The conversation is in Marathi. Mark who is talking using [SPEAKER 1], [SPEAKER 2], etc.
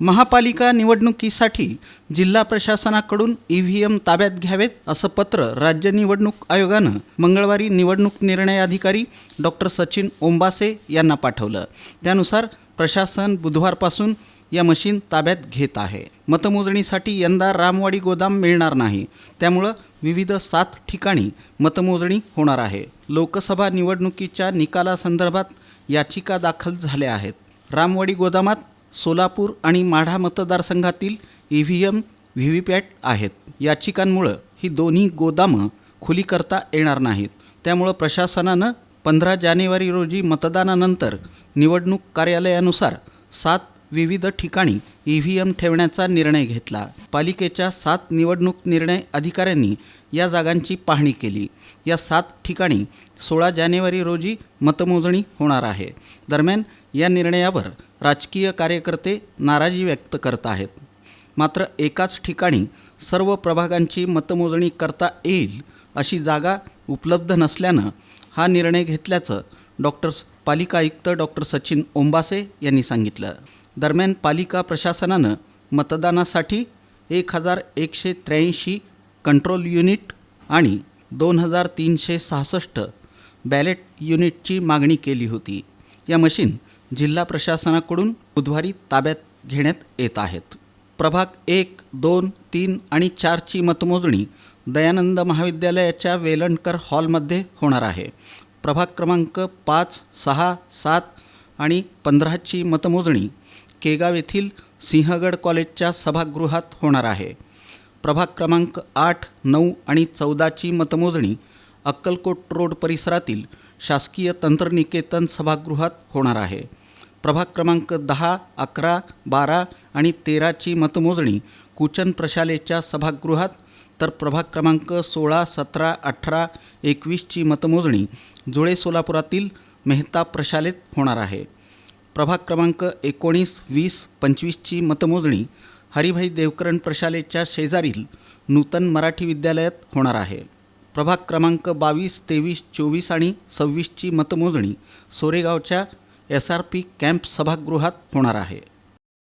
[SPEAKER 1] महापालिका निवडणुकीसाठी जिल्हा प्रशासनाकडून ई व्ही एम ताब्यात घ्यावेत असं पत्र राज्य निवडणूक आयोगानं मंगळवारी निवडणूक निर्णय अधिकारी डॉक्टर सचिन ओंबासे यांना पाठवलं. त्यानुसार प्रशासन बुधवारपासून या मशीन ताब्यात घेत आहे. मतमोजणीसाठी यंदा रामवाडी गोदाम मिळणार नाही. त्यामुळं विविध सात ठिकाणी मतमोजणी होणार आहे. लोकसभा निवडणुकीच्या निकालासंदर्भात याचिका दाखल झाल्या आहेत. रामवाडी गोदामात सोलापूर आणि माढा मतदारसंघातील E V M V V PAT आहेत. याचिकांमुळं ही दोन्ही गोदामं खुली करता येणार नाहीत. त्यामुळं प्रशासनानं पंधरा जानेवारी रोजी मतदानानंतर निवडणूक कार्यालयानुसार सात विविध ठिकाणी ई व्ही एम ठेवण्याचा निर्णय घेतला. पालिकेच्या सात निवडणूक निर्णय अधिकाऱ्यांनी या जागांची पाहणी केली. या सात ठिकाणी सोळा जानेवारी रोजी मतमोजणी होणार आहे. दरम्यान या निर्णयावर राजकीय कार्यकर्ते नाराजी व्यक्त करत आहेत. मात्र एकाच ठिकाणी सर्व प्रभागांची मतमोजणी करता येईल अशी जागा उपलब्ध नसल्यानं हा निर्णय घेतल्याचं डॉक्टर पालिका आयुक्त डॉक्टर सचिन ओंबासे यांनी सांगितलं. दरम्यान पालिका प्रशासनानं मतदानासाठी एक हजार एकशे त्र्याऐंशी कंट्रोल युनिट आणि दोन हजार तीनशे सहासष्ट बॅलेट युनिटची मागणी केली होती. या मशीन जिल्हा प्रशासनाकडून बुधवारी ताब्यात घेण्यात येत आहेत. प्रभाग एक दोन तीन आणि चारची मतमोजणी दयानंद महाविद्यालयाच्या वेलणकर हॉलमध्ये होणार आहे. प्रभाग क्रमांक पाच सहा सात आणि पंधराची मतमोजणी केगाव येथील सिंहगड कॉलेजच्या सभागृहात होणार आहे. प्रभाग क्रमांक आठ नऊ आणि चौदाची मतमोजणी अक्कलकोट रोड परिसरातील शासकीय तंत्रनिकेतन सभागृहात होणार आहे. प्रभाग क्रमांक दहा अकरा बारा आणि तेराची मतमोजणी कुचन प्रशालेच्या सभागृहात तर प्रभाग क्रमांक सोळा सतरा अठरा एकवीसची मतमोजणी जुळे सोलापुरातील मेहता प्रशालेत होणार आहे. प्रभाग क्रमांक एकोणीस वीस पंचवीसची मतमोजणी हरिभाई देवकरण प्रशालेच्या शेजारील नूतन मराठी विद्यालयात होणार आहे. प्रभाग क्रमांक बावीस तेवीस चोवीस आणि सव्वीसची मतमोजणी सोरेगावच्या एस आर पी कॅम्प सभागृहात होणार आहे.